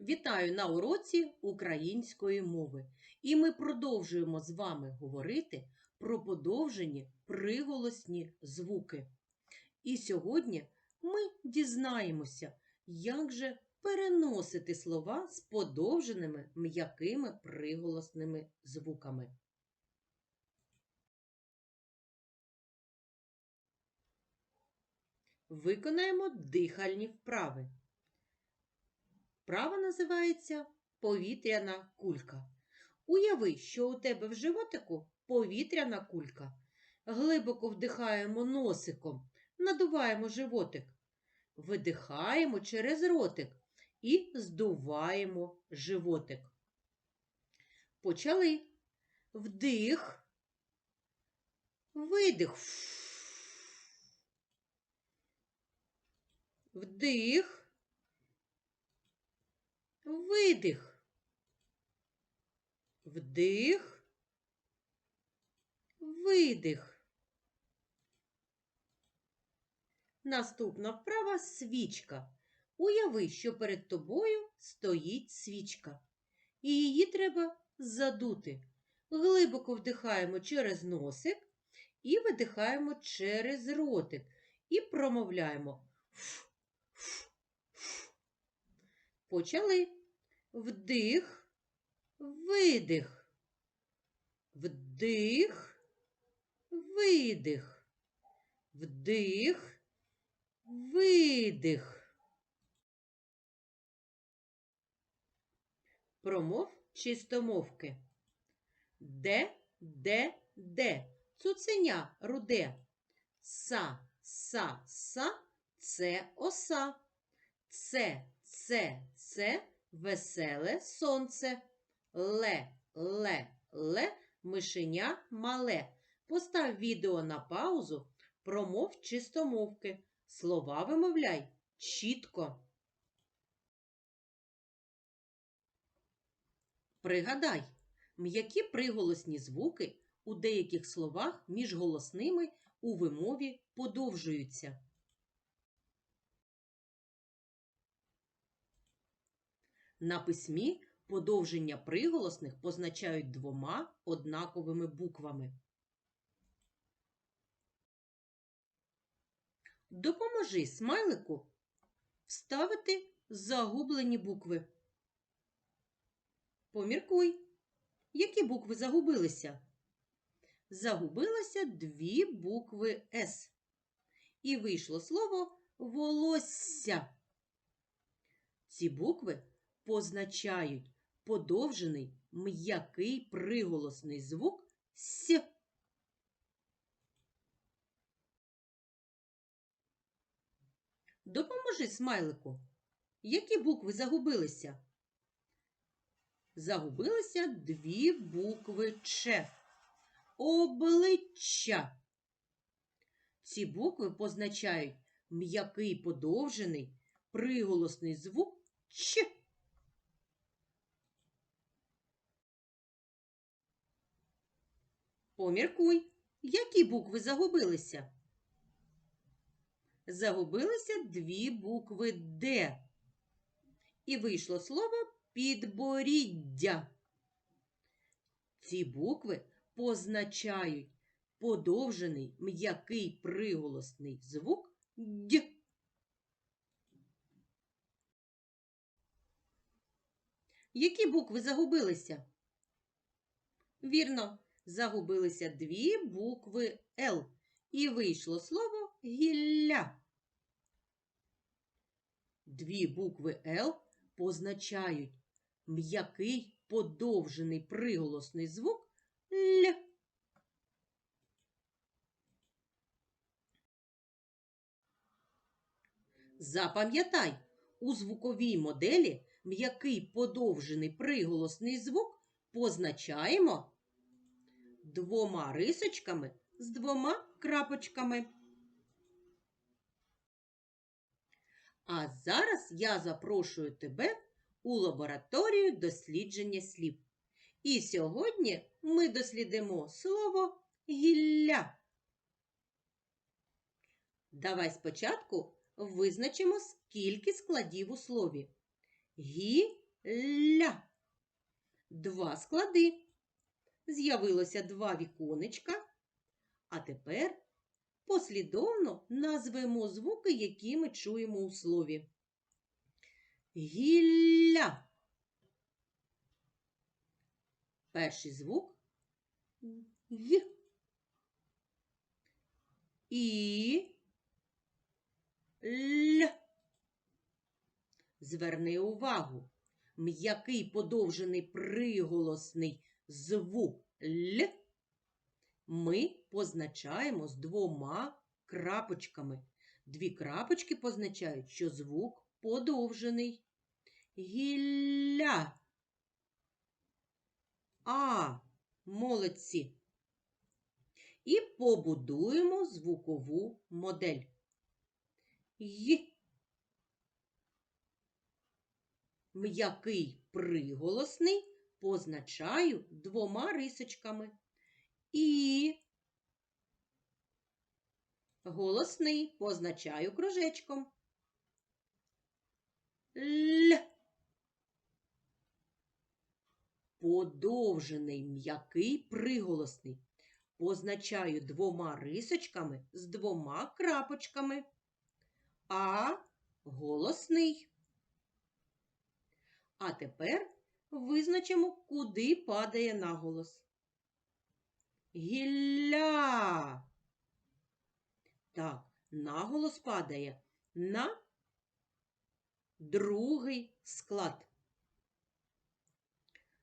Вітаю на уроці української мови. І ми продовжуємо з вами говорити про подовжені приголосні звуки. І сьогодні ми дізнаємося, як же переносити слова з подовженими м'якими приголосними звуками. Виконаємо дихальні вправи. Вправа називається повітряна кулька. Уяви, що у тебе в животику повітряна кулька. Глибоко вдихаємо носиком, надуваємо животик. Видихаємо через ротик і здуваємо животик. Почали. Вдих, видих. Вдих. Видих. Вдих. Видих. Наступна вправа свічка. Уяви, що перед тобою стоїть свічка. І її треба задути. Глибоко вдихаємо через носик і видихаємо через ротик. І промовляємо. Почали. Вдих, видих. Вдих, видих. Вдих, видих. Промов чистомовки. Де, де, де. Цуценя руде. Са, са, са, це оса. Це, це, це веселе сонце. Ле, ле, ле, мишеня мале. Постав відео на паузу, промов чистомовки. Слова вимовляй чітко. Пригадай, м'які приголосні звуки у деяких словах між голосними у вимові подовжуються. На письмі подовження приголосних позначають двома однаковими буквами. Допоможи смайлику вставити загублені букви. Поміркуй, які букви загубилися? Загубилося дві букви С. І вийшло слово волосся. Ці букви позначають подовжений м'який приголосний звук С. Допоможи смайлику. Які букви загубилися? Загубилися дві букви Ч. Обличчя. Ці букви позначають м'який подовжений приголосний звук Ч. Поміркуй, які букви загубилися? Загубилися дві букви Д. І вийшло слово підборіддя. Ці букви позначають подовжений м'який приголосний звук Д. Які букви загубилися? Вірно, загубилися дві букви Л. І вийшло слово гілля. Дві букви Л позначають м'який подовжений приголосний звук Л. Запам'ятай, у звуковій моделі м'який подовжений приголосний звук позначаємо двома рисочками з двома крапочками. А зараз я запрошую тебе у лабораторію дослідження слів. І сьогодні ми дослідимо слово гілля. Давай спочатку визначимо, скільки складів у слові. Гі ля. Два склади. З'явилося два віконечка. А тепер послідовно назвемо звуки, які ми чуємо у слові. Гілля. Перший звук Г. І Л. Зверни увагу. М'який подовжений приголосний звук Л ми позначаємо з двома крапочками. Дві крапочки позначають, що звук подовжений. Гілля. А. Молодці. І побудуємо звукову модель. Й. М'який приголосний позначаю двома рисочками. І голосний позначаю кружечком. Л. Подовжений м'який приголосний. Позначаю двома рисочками з двома крапочками. А голосний. А тепер визначимо, куди падає наголос. Гілля. Так, наголос падає на другий склад.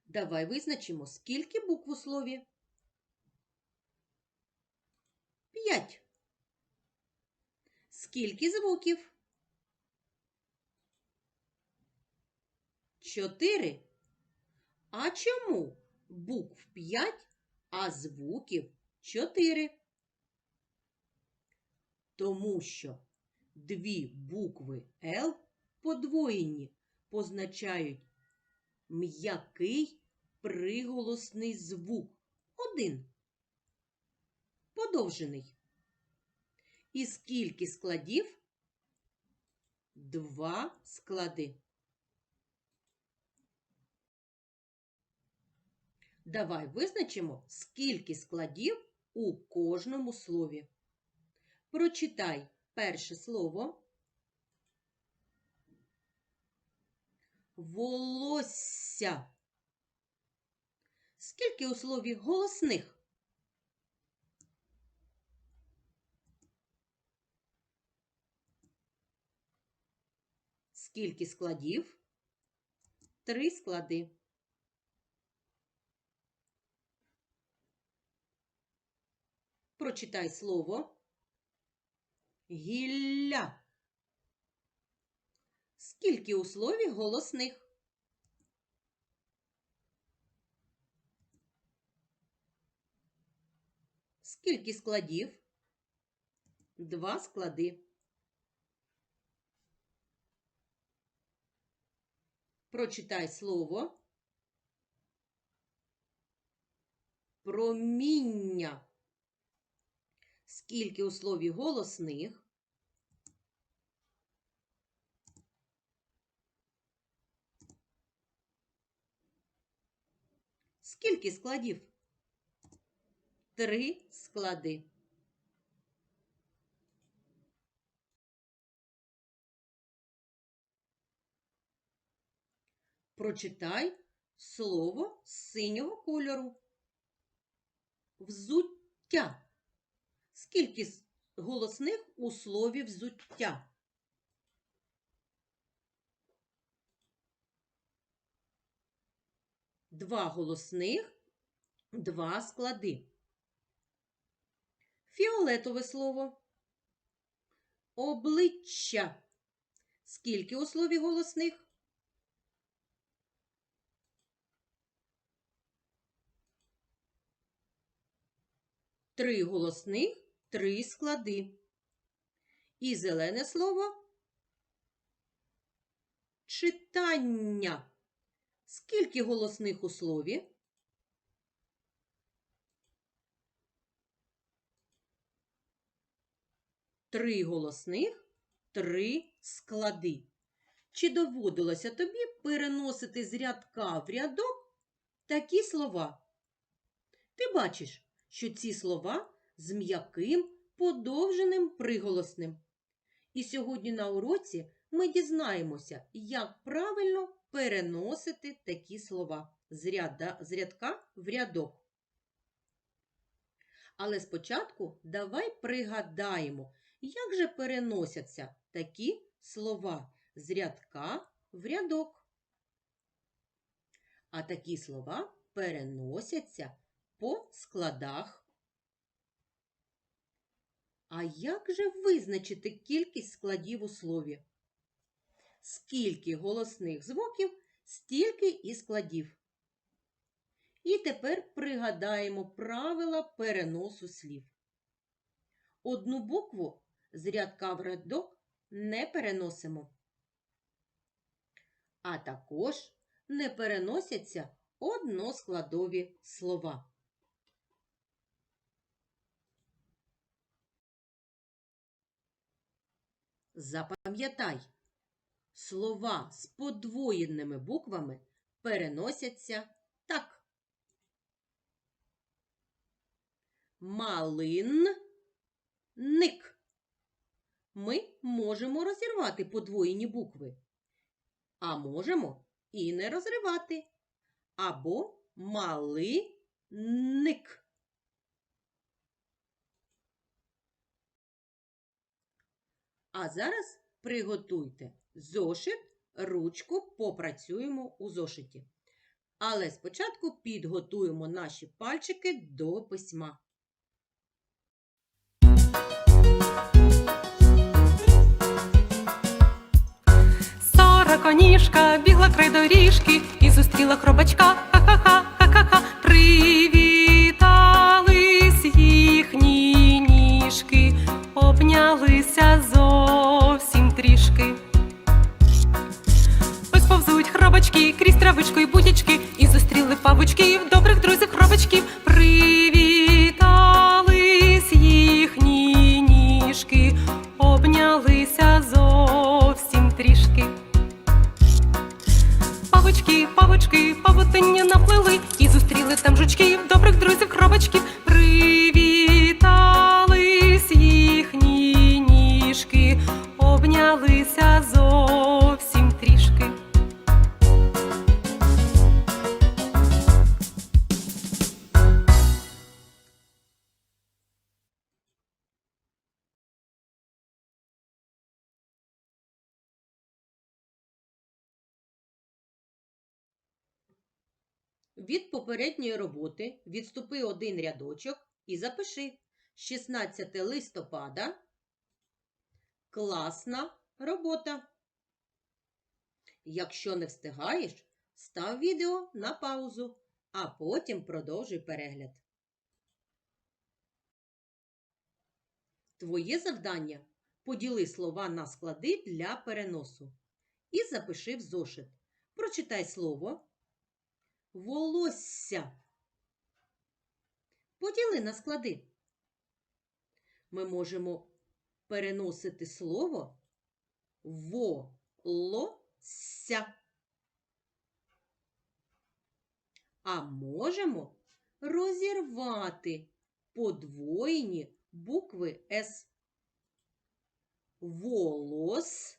Давай визначимо, скільки букв у слові? П'ять. Скільки звуків? Чотири. А чому букв п'ять, а звуків чотири? Тому що дві букви Л подвоєні позначають м'який приголосний звук. Один. Подовжений. І скільки складів? Два склади. Давай визначимо, скільки складів у кожному слові. Прочитай перше слово. Волосся. Скільки у слові голосних? Скільки складів? Три склади. Прочитай слово. Гілля. Скільки у слові голосних? Скільки складів? Два склади. Прочитай слово. Проміння. Скільки у слові голосних? Скільки складів? Три склади. Прочитай слово з синього кольору. Взуття. Скільки голосних у слові взуття? Два голосних, два склади. Фіолетове слово. Обличчя. Скільки у слові голосних? Три голосних, три склади. І зелене слово читання. Скільки голосних у слові? Три голосних, три склади. Чи доводилося тобі переносити з рядка в рядок такі слова? Ти бачиш, що ці слова з м'яким подовженим приголосним. І сьогодні на уроці ми дізнаємося, як правильно переносити такі слова з, ряда, з рядка в рядок. Але спочатку давай пригадаємо, як же переносяться такі слова з рядка в рядок. А такі слова переносяться по складах. А як же визначити кількість складів у слові? Скільки голосних звуків, стільки і складів. І тепер пригадаємо правила переносу слів. Одну букву з рядка в рядок не переносимо. А також не переносяться односкладові слова. Запам'ятай, слова з подвоєними буквами переносяться так. Малинник. Ми можемо розірвати подвоєні букви, а можемо і не розривати. Або малиник. А зараз приготуйте зошит, ручку, попрацюємо у зошиті. Але спочатку підготуємо наші пальчики до письма. Сороконіжка бігла край доріжки і зустріла хробачка. Ха-ха-ха, ха-ха-ха. Привітались крізь травичку й будячки, і зустріли павучків, добрих друзів хробачків. Привітались їхні ніжки, обнялися зовсім трішки. Павучки, павучки, павутиння наплели і зустріли там жучків, добрих друзів, хробачків. Привітались їхні ніжки, обнялися зовсім Від попередньої роботи відступи один рядочок і запиши 16 листопада. Класна робота. Якщо не встигаєш, став відео на паузу, а потім продовжуй перегляд. Твоє завдання поділи слова на склади для переносу і запиши в зошит. Прочитай слово волосся. Поділи на склади. Ми можемо переносити слово волосся. А можемо розірвати подвоєні букви С. Волосся.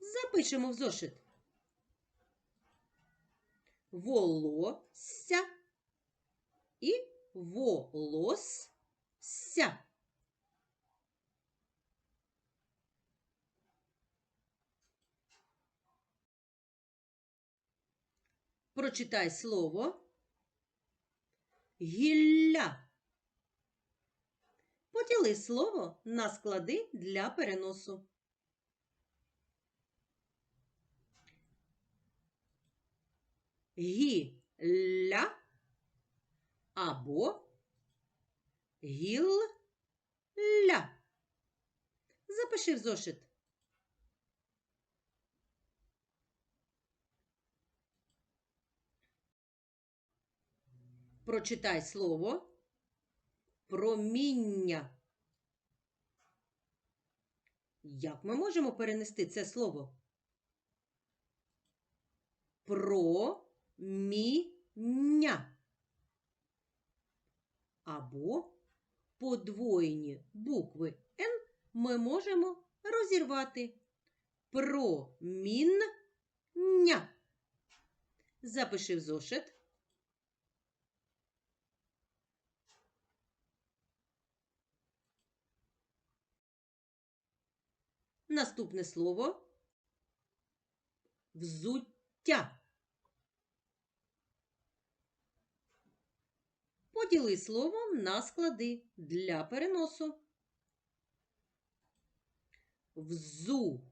Запишемо в зошит волосся і волосся. Прочитай слово гілля. Поділи слово на склади для переносу. Гілля або гілля. Запиши в зошит. Прочитай слово проміння. Як ми можемо перенести це слово? Проміня. Або подвоєні букви Н ми можемо розірвати. Проміння. Запиши в зошит. Наступне слово взуття. Поділи слово на склади для переносу. Взуття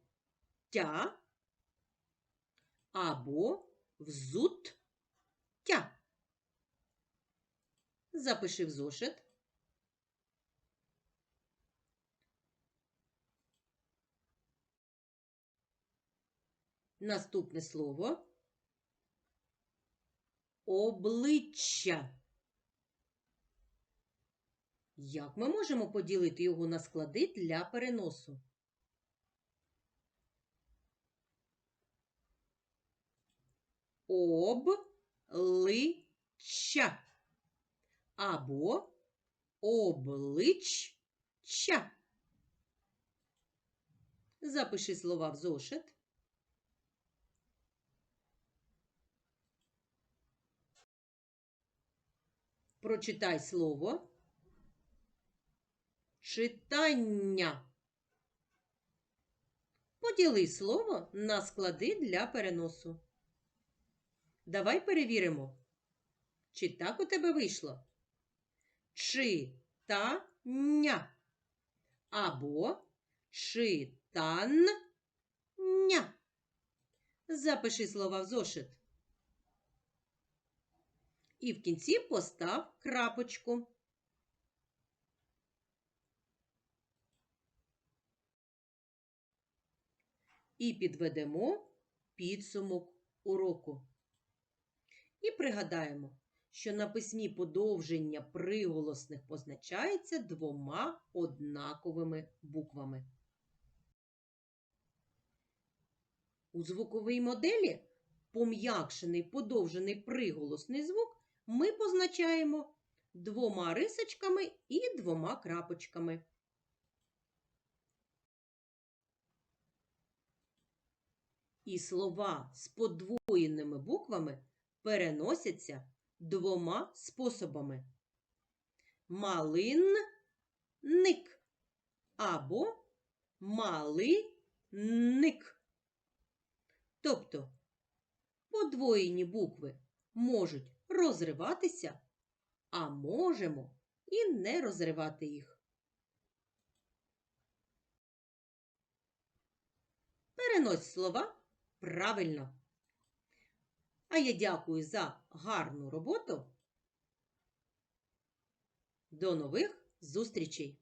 або взуття. Запиши в зошит. Наступне слово обличчя. Як ми можемо поділити його на склади для переносу? Обличчя або обличчя. Запиши слова в зошит. Прочитай слово. Читання. Поділи слово на склади для переносу. Давай перевіримо, чи так у тебе вийшло. Читання або читання. Запиши слова в зошит. І в кінці постав крапочку. І підведемо підсумок уроку. І пригадаємо, що на письмі подовження приголосних позначається двома однаковими буквами. У звуковій моделі пом'якшений подовжений приголосний звук ми позначаємо двома рисочками і двома крапочками. І слова з подвоєними буквами переносяться двома способами: малинник або малиник. Тобто подвоєні букви можуть розриватися, а можемо і не розривати їх. Перенось слова правильно. А я дякую за гарну роботу. До нових зустрічей!